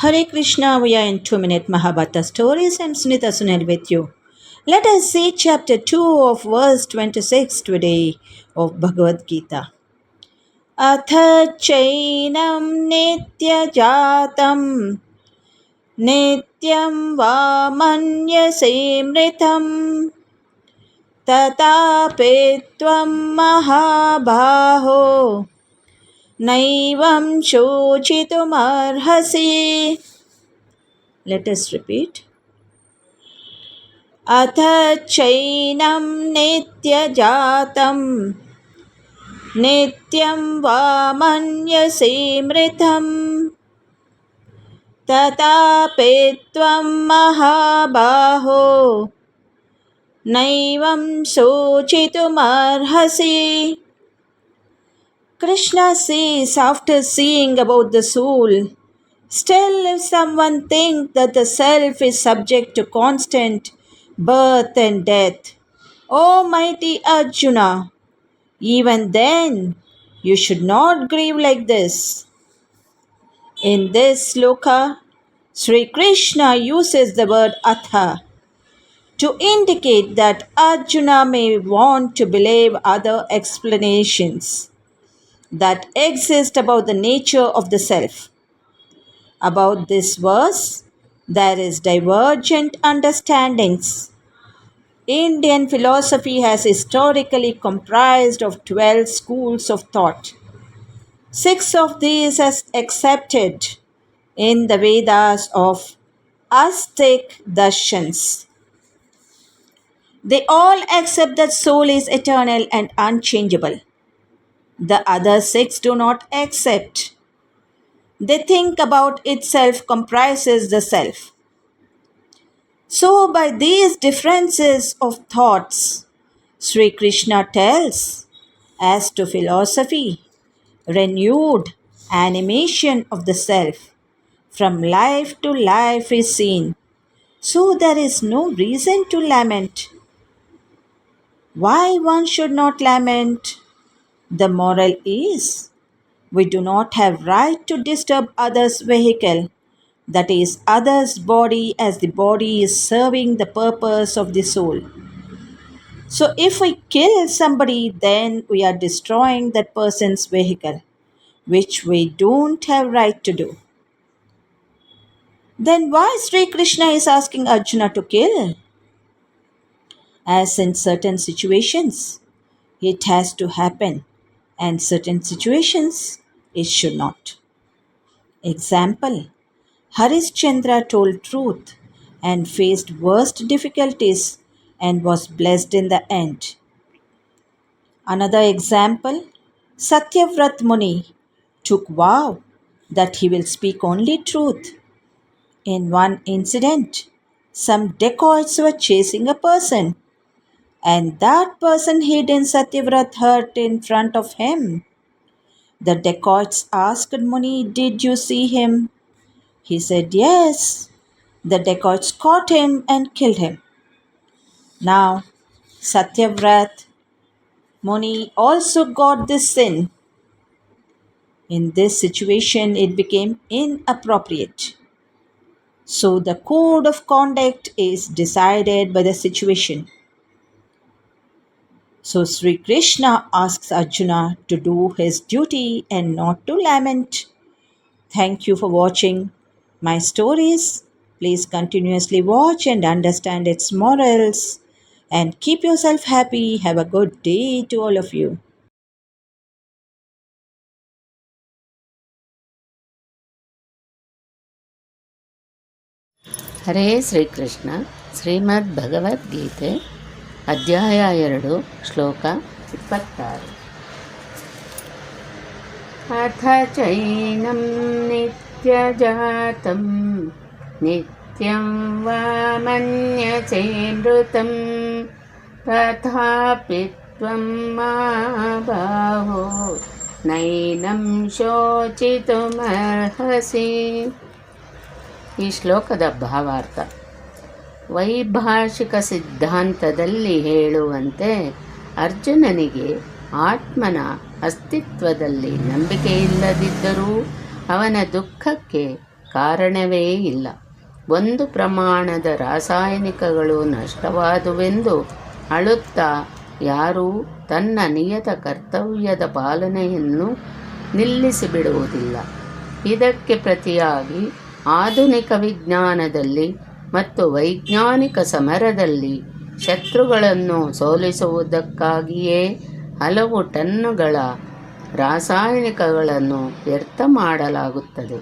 Hare Krishna, we are in 2 minute Mahabharata stories. I'm Sunita Sunil with you. Let us see chapter 2 of verse 26 today of Bhagavad Gita. अथ चैनं नित्यजातं नित्यं वा मन्यसे मृतं तथापि त्वं महाबाहो నైవం శోచితుమర్హసి. లెటస్ రిపీట్ అథ చైనం నిత్యజాతం. నిత్యం వామన్యసి మృతం. తథాపిత్వం మహాబాహో. నైవం శోచితుమర్హసి. Krishna says after seeing about the soul, still if someone think that the self is subject to constant birth and death, O mighty Arjuna, even then you should not grieve like this. In this sloka, Sri Krishna uses the word atha to indicate that Arjuna may want to believe other explanations that exist about the nature of the self. About this verse, there is divergent understandings. Indian philosophy has historically comprised of 12 schools of thought. Six of these are accepted in the Vedas of Astic Darshans. They all accept that soul is eternal and unchangeable. The other six do not accept. They think about itself comprises the self. So, by these differences of thoughts, Sri Krishna tells, as to philosophy, renewed animation of the self from life to life is seen. So, there is no reason to lament. Why one should not lament? The moral is we do not have right to disturb others' vehicle, that is, others' body, as the body is serving the purpose of the soul. So, if we kill somebody, then we are destroying that person's vehicle, which we don't have right to do. Then why Sri Krishna is asking Arjuna to kill? As in certain situations, it has to happen and certain situations it should not. Example Harishchandra told truth and faced worst difficulties and was blessed in the end. Another example Satyavrat Muni took vow that he will speak only truth. In one incident, some dacoits were chasing a person and that person hid in hut in front of him. The dacoits asked Muni, Did you see him? He said, Yes. The dacoits caught him and killed him. Now, Satyavrat Muni also got this sin. In this situation, it became inappropriate. So, the code of conduct is decided by the situation. So Sri Krishna asks Arjuna to do his duty and not to lament. Thank you for watching my stories. Please continuously watch and understand its morals and keep yourself happy. Have a good day to all of you. ಹರೇ ಶ್ರೀಕೃಷ್ಣ ಶ್ರೀಮದ್ ಭಗವದ್ಗೀತೆ ಅಧ್ಯಾಯ ಎರಡು, ಶ್ಲೋಕ ಇಪ್ಪತ್ತಾರು. ಅಥ ಚೈನಂ ನಿತ್ಯಜಾತಂ, ನಿತ್ಯಂ ವಾ ಮನ್ಯಸೆ ಮೃತಂ ತಥಾಪಿ ತ್ವಂ ಮಾ ಬಾಹೋ, ನೈನಂ ಶೋಚಿತುಮರ್ಹಸಿ. ಈ ಶ್ಲೋಕದ ಭಾವಾರ್ಥ ವೈಭಾಷಿಕ ಸಿದ್ಧಾಂತದಲ್ಲಿ ಹೇಳುವಂತೆ ಅರ್ಜುನನಿಗೆ ಆತ್ಮನ ಅಸ್ತಿತ್ವದಲ್ಲಿ ನಂಬಿಕೆ ಇಲ್ಲದಿದ್ದರೂ ಅವನ ದುಃಖಕ್ಕೆ ಕಾರಣವೇ ಇಲ್ಲ. ಒಂದು ಪ್ರಮಾಣದ ರಾಸಾಯನಿಕಗಳು ನಷ್ಟವಾದುವೆಂದು ಅಳುತ್ತಾ ಯಾರೂ ತನ್ನ ನಿಯತ ಕರ್ತವ್ಯದ ಪಾಲನೆಯನ್ನು ನಿಲ್ಲಿಸಿಬಿಡುವುದಿಲ್ಲ. ಇದಕ್ಕೆ ಪ್ರತಿಯಾಗಿ ಆಧುನಿಕ ವಿಜ್ಞಾನದಲ್ಲಿ ಮತ್ತು ವೈಜ್ಞಾನಿಕ ಸಮರದಲ್ಲಿ ಶತ್ರುಗಳನ್ನು ಸೋಲಿಸುವುದಕ್ಕಾಗಿಯೇ ಹಲವು ಟನ್ನುಗಳ ರಾಸಾಯನಿಕಗಳನ್ನು ವ್ಯರ್ಥ ಮಾಡಲಾಗುತ್ತದೆ.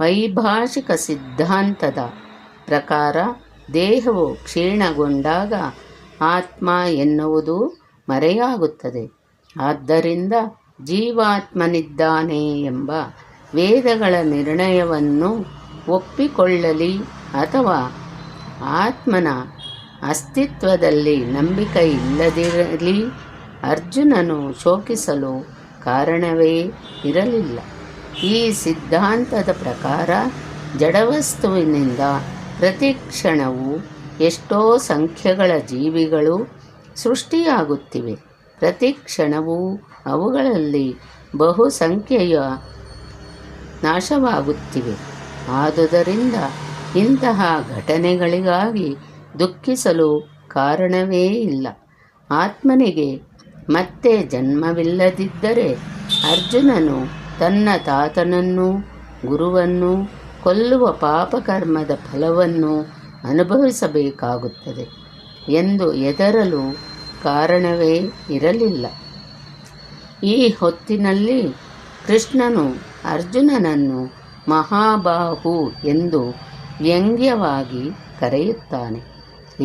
ವೈಭಾಷಿಕ ಸಿದ್ಧಾಂತದ ಪ್ರಕಾರ ದೇಹವು ಕ್ಷೀಣಗೊಂಡಾಗ ಆತ್ಮ ಎನ್ನುವುದು ಮರೆಯಾಗುತ್ತದೆ. ಆದ್ದರಿಂದ ಜೀವಾತ್ಮನಿದ್ದಾನೆ ಎಂಬ ವೇದಗಳ ನಿರ್ಣಯವನ್ನು ಒಪ್ಪಿಕೊಳ್ಳಲಿ ಅಥವಾ ಆತ್ಮನ ಅಸ್ತಿತ್ವದಲ್ಲಿ ನಂಬಿಕೆ ಇಲ್ಲದಿರಲಿ ಅರ್ಜುನನು ಶೋಕಿಸಲು ಕಾರಣವೇ ಇರಲಿಲ್ಲ. ಈ ಸಿದ್ಧಾಂತದ ಪ್ರಕಾರ ಜಡವಸ್ತುವಿನಿಂದ ಪ್ರತಿ ಕ್ಷಣವು ಎಷ್ಟೋ ಸಂಖ್ಯೆಗಳ ಜೀವಿಗಳು ಸೃಷ್ಟಿಯಾಗುತ್ತಿವೆ. ಪ್ರತಿ ಕ್ಷಣವೂ ಅವುಗಳಲ್ಲಿ ಬಹುಸಂಖ್ಯೆಯ ನಾಶವಾಗುತ್ತಿವೆ. ಆದುದರಿಂದ ಇಂತಹ ಘಟನೆಗಳಿಗಾಗಿ ದುಃಖಿಸಲು ಕಾರಣವೇ ಇಲ್ಲ. ಆತ್ಮನಿಗೆ ಮತ್ತೆ ಜನ್ಮವಿಲ್ಲದಿದ್ದರೆ ಅರ್ಜುನನು ತನ್ನ ತಾತನನ್ನು ಗುರುವನ್ನು ಕೊಲ್ಲುವ ಪಾಪಕರ್ಮದ ಫಲವನ್ನು ಅನುಭವಿಸಬೇಕಾಗುತ್ತದೆ ಎಂದು ಎದರಲು ಕಾರಣವೇ ಇರಲಿಲ್ಲ. ಈ ಹೊತ್ತಿನಲ್ಲಿ ಕೃಷ್ಣನು ಅರ್ಜುನನನ್ನು ಮಹಾಬಾಹು ಎಂದು ವ್ಯಂಗ್ಯವಾಗಿ ಕರೆಯುತ್ತಾನೆ.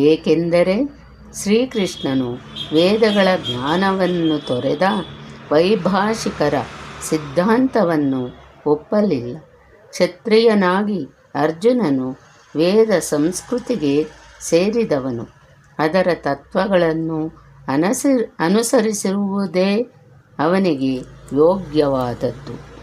ಏಕೆಂದರೆ ಶ್ರೀಕೃಷ್ಣನು ವೇದಗಳ ಜ್ಞಾನವನ್ನು ತೊರೆದ ವೈಭಾಷಿಕರ ಸಿದ್ಧಾಂತವನ್ನು ಒಪ್ಪಲಿಲ್ಲ. ಕ್ಷತ್ರಿಯನಾಗಿ ಅರ್ಜುನನು ವೇದ ಸಂಸ್ಕೃತಿಗೆ ಸೇರಿದವನು. ಅದರ ತತ್ವಗಳನ್ನು ಅನಸಿ, ಅನುಸರಿಸಿರುವುದೇ ಅವನಿಗೆ ಯೋಗ್ಯವಾದದ್ದು.